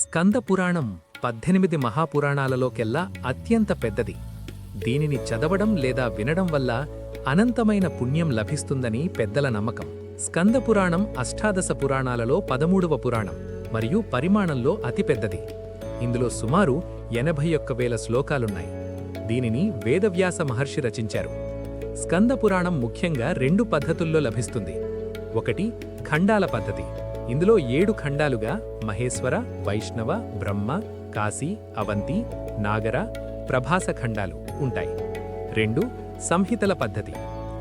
స్కంద పురాణం పద్దెనిమిది మహాపురాణాలలోకెల్లా అత్యంత పెద్దది. దీనిని చదవడం లేదా వినడం వల్ల అనంతమైన పుణ్యం లభిస్తుందని పెద్దల నమ్మకం. స్కంద పురాణం అష్టాదశ పురాణాలలో పదమూడవ పురాణం మరియు పరిమాణంలో అతిపెద్దది ఇందులో సుమారు ఎనభై ఒక్క వేల శ్లోకాలున్నాయి. దీనిని వేదవ్యాస మహర్షి రచించారు. స్కంద పురాణం ముఖ్యంగా రెండు పద్ధతుల్లో లభిస్తుంది. ఒకటి ఖండాల పద్ధతి. ఇందులో ఏడు ఖండాలుగా మహేశ్వర వైష్ణవ బ్రహ్మ కాశీ అవంతి నాగర ప్రభాస ఖండాలు ఉంటాయి. రెండు సంహితల పద్ధతి.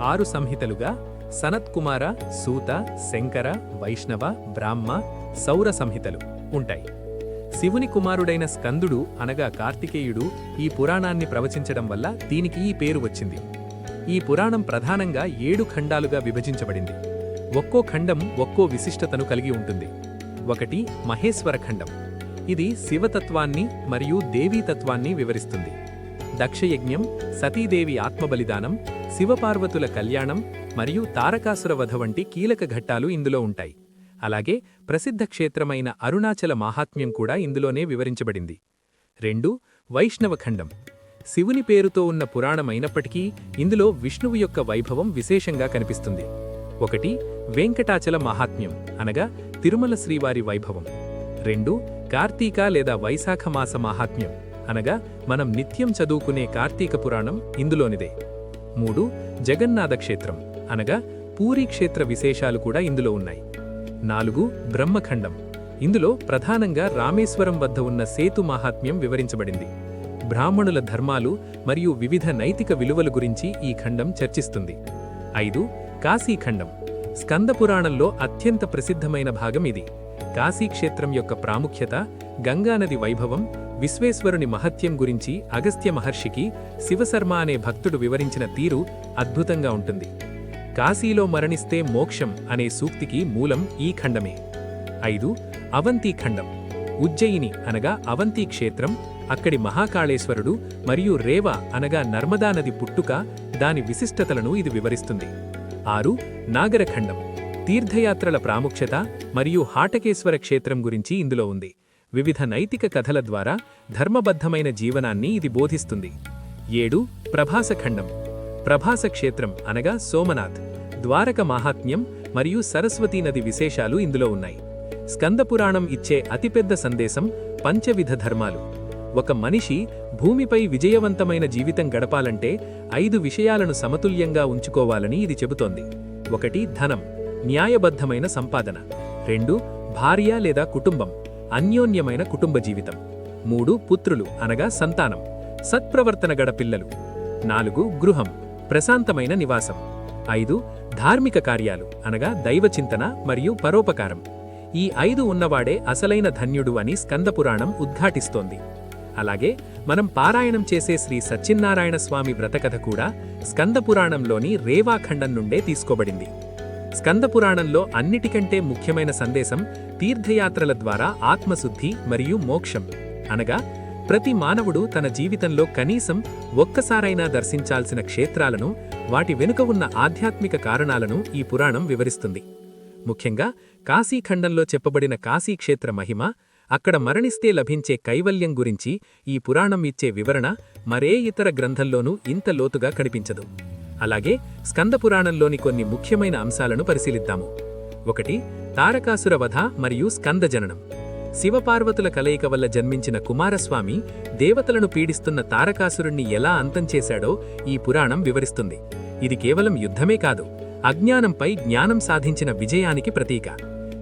ఆరు సంహితలుగా సనత్కుమార సూత శంకర వైష్ణవ బ్రాహ్మ సౌర సంహితలు ఉంటాయి. శివుని కుమారుడైన స్కందుడు అనగా కార్తికేయుడు ఈ పురాణాన్ని ప్రవచించడం వల్ల దీనికి ఈ పేరు వచ్చింది. ఈ పురాణం ప్రధానంగా ఏడు ఖండాలుగా విభజించబడింది. ఒక్కో ఖండం ఒక్కో విశిష్టతను కలిగి ఉంటుంది. ఒకటి మహేశ్వర ఖండం. ఇది శివతత్వాన్ని మరియు దేవీతత్వాన్ని వివరిస్తుంది. దక్షయజ్ఞం సతీదేవి ఆత్మబలిదానం శివపార్వతుల కళ్యాణం మరియు తారకాసుర వధ వంటి కీలక ఘట్టాలు ఇందులో ఉంటాయి. అలాగే ప్రసిద్ధ క్షేత్రమైన అరుణాచల మాహాత్మ్యం కూడా ఇందులోనే వివరించబడింది. రెండు వైష్ణవ ఖండం. శివుని పేరుతో ఉన్న పురాణమైనప్పటికీ ఇందులో విష్ణువు యొక్క వైభవం విశేషంగా కనిపిస్తుంది. ఒకటి వెంకటాచల మహాత్మ్యం అనగా తిరుమల శ్రీవారి వైభవం. రెండు కార్తీక లేదా వైశాఖ మాస మహాత్మ్యం అనగా మనం నిత్యం చదువుకునే కార్తీక పురాణం ఇందులోనిదే. మూడు జగన్నాథ క్షేత్రం అనగా పూరీ క్షేత్ర విశేషాలు కూడా ఇందులో ఉన్నాయి. నాలుగు బ్రహ్మఖండం ఇందులో ప్రధానంగా రామేశ్వరం వద్ద ఉన్న సేతు మహాత్మ్యం వివరించబడింది. బ్రాహ్మణుల ధర్మాలు మరియు వివిధ నైతిక విలువల గురించి ఈ ఖండం చర్చిస్తుంది. ఐదు కాశీఖండం. స్కందపురాణంలో అత్యంత ప్రసిద్ధమైన భాగం ఇది. కాశీక్షేత్రం యొక్క ప్రాముఖ్యత గంగానది వైభవం విశ్వేశ్వరుని మహత్యం గురించి అగస్త్య మహర్షికి శివశర్మ అనే భక్తుడు వివరించిన తీరు అద్భుతంగా ఉంటుంది. కాశీలో మరణిస్తే మోక్షం అనే సూక్తికి మూలం ఈ ఖండమే. ఐదు అవంతి ఖండం. ఉజ్జయిని అనగా అవంతి క్షేత్రం అక్కడి మహాకాళేశ్వరుడు మరియు రేవ అనగా నర్మదా నది పుట్టుక దాని విశిష్టతలను ఇది వివరిస్తుంది. ఆరు నాగరఖండం. తీర్థయాత్రల ప్రాముఖ్యత మరియు హాటకేశ్వర క్షేత్రం గురించి ఇందులో ఉంది. వివిధ నైతిక కథల ద్వారా ధర్మబద్ధమైన జీవనాన్ని ఇది బోధిస్తుంది. ఏడు ప్రభాసఖండం. ప్రభాస క్షేత్రం అనగా సోమనాథ్ ద్వారక మహాత్మ్యం మరియు సరస్వతీ నది విశేషాలు ఇందులో ఉన్నాయి. స్కందపురాణం ఇచ్చే అతిపెద్ద సందేశం పంచవిధ ధర్మాలు. ఒక మనిషి భూమిపై విజయవంతమైన జీవితం గడపాలంటే ఐదు విషయాలను సమతుల్యంగా ఉంచుకోవాలని ఇది చెబుతోంది. ఒకటి ధనం న్యాయబద్ధమైన సంపాదన. రెండు భార్య లేదా కుటుంబం అన్యోన్యమైన కుటుంబ జీవితం. మూడు పుత్రులు అనగా సంతానం సత్ప్రవర్తన గడ పిల్లలు. నాలుగు గృహం ప్రశాంతమైన నివాసం. ఐదు ధార్మిక కార్యాలు అనగా దైవచింతన మరియు పరోపకారం. ఈ ఐదు ఉన్నవాడే అసలైన ధన్యుడు అని స్కందపురాణం ఉద్ఘాటిస్తోంది. అలాగే మనం పారాయణం చేసే శ్రీ సత్యనారాయణ స్వామి వ్రతకథ కూడా స్కందపురాణంలోని రేవాఖండం నుండే తీసుకోబడింది. స్కందపురాణంలో అన్నిటికంటే ముఖ్యమైన సందేశం తీర్థయాత్రల ద్వారా ఆత్మశుద్ధి మరియు మోక్షం. అనగా ప్రతి మానవుడు తన జీవితంలో కనీసం ఒక్కసారైనా దర్శించాల్సిన క్షేత్రాలను వాటి వెనుక ఉన్న ఆధ్యాత్మిక కారణాలను ఈ పురాణం వివరిస్తుంది. ముఖ్యంగా కాశీఖండంలో చెప్పబడిన కాశీక్షేత్ర మహిమ అక్కడ మరణిస్తే లభించే కైవల్యం గురించి ఈ పురాణం ఇచ్చే వివరణ మరే ఇతర గ్రంథంలోనూ ఇంత లోతుగా కనిపించదు. అలాగే స్కందపురాణంలోని కొన్ని ముఖ్యమైన అంశాలను పరిశీలిద్దాము. ఒకటి తారకాసుర వధ మరియు స్కందజననం శివపార్వతుల కలయిక వల్ల జన్మించిన కుమారస్వామి దేవతలను పీడిస్తున్న తారకాసురుణ్ణి ఎలా అంతం చేశాడో ఈ పురాణం వివరిస్తుంది. ఇది కేవలం యుద్ధమే కాదు అజ్ఞానంపై జ్ఞానం సాధించిన విజయానికి ప్రతీక.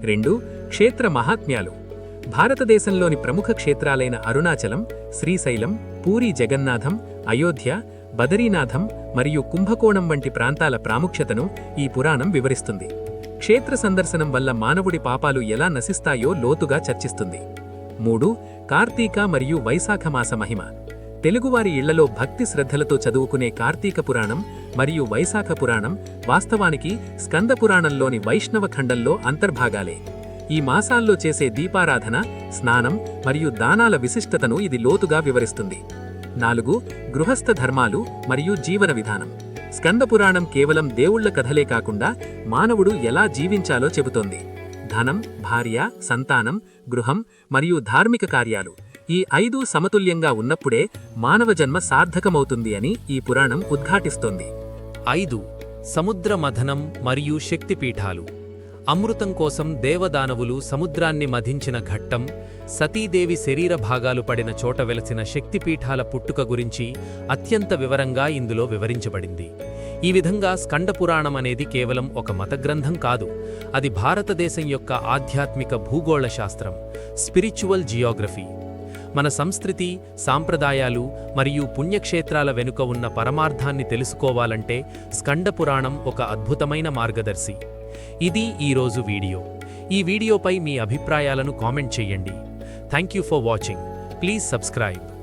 రెండు క్షేత్ర మహాత్మ్యాలు. భారతదేశంలోని ప్రముఖ క్షేత్రాలైన అరుణాచలం శ్రీశైలం పూరి జగన్నాథం అయోధ్య బదరీనాథం మరియు కుంభకోణం వంటి ప్రాంతాల ప్రాముఖ్యతను ఈ పురాణం వివరిస్తుంది. క్షేత్ర సందర్శనం వల్ల మానవుడి పాపాలు ఎలా నశిస్తాయో లోతుగా చర్చిస్తుంది. మూడు కార్తీక మరియు వైశాఖ మాస మహిమ. తెలుగువారి ఇళ్ళలో భక్తి శ్రద్ధలతో చదువుకునే కార్తీక పురాణం మరియు వైశాఖ పురాణం వాస్తవానికి స్కంద పురాణంలోని వైష్ణవ ఖండంలో అంతర్భాగాలే. ఈ మాసాల్లో చేసే దీపారాధన స్నానం మరియు దానాల విశిష్టతను ఇది లోతుగా వివరిస్తుంది. నాలుగు గృహస్థ ధర్మాలు మరియు జీవన విధానం. స్కందపురాణం కేవలం దేవుళ్ళ కథలే కాకుండా మానవుడు ఎలా జీవించాలో చెబుతోంది. ధనం భార్య సంతానం గృహం మరియు ధార్మిక కార్యాలు ఈ ఐదు సమతుల్యంగా ఉన్నప్పుడే మానవ జన్మ సార్థకమవుతుంది అని ఈ పురాణం ఉద్ఘాటిస్తోంది. ఐదు సముద్ర మథనం మరియు శక్తిపీఠాలు. అమృతం కోసం దేవదానవులు సముద్రాన్ని మధించిన ఘట్టం సతీదేవి శరీర భాగాలు పడిన చోట వెలసిన శక్తిపీఠాల పుట్టుక గురించి అత్యంత వివరంగా ఇందులో వివరించబడింది. ఈ విధంగా స్కండపురాణం అనేది కేవలం ఒక మత గ్రంథం కాదు అది భారతదేశం యొక్క ఆధ్యాత్మిక భూగోళ శాస్త్రం స్పిరిచువల్ జియోగ్రఫీ. మన సంస్కృతి సాంప్రదాయాలు మరియు పుణ్యక్షేత్రాల వెనుక ఉన్న పరమార్థాన్ని తెలుసుకోవాలంటే స్కండ పురాణం ఒక అద్భుతమైన మార్గదర్శి. ఇది ఈరోజు వీడియో. ఈ వీడియోపై మీ అభిప్రాయాలను కామెంట్ చేయండి. Thank you for watching. Please subscribe.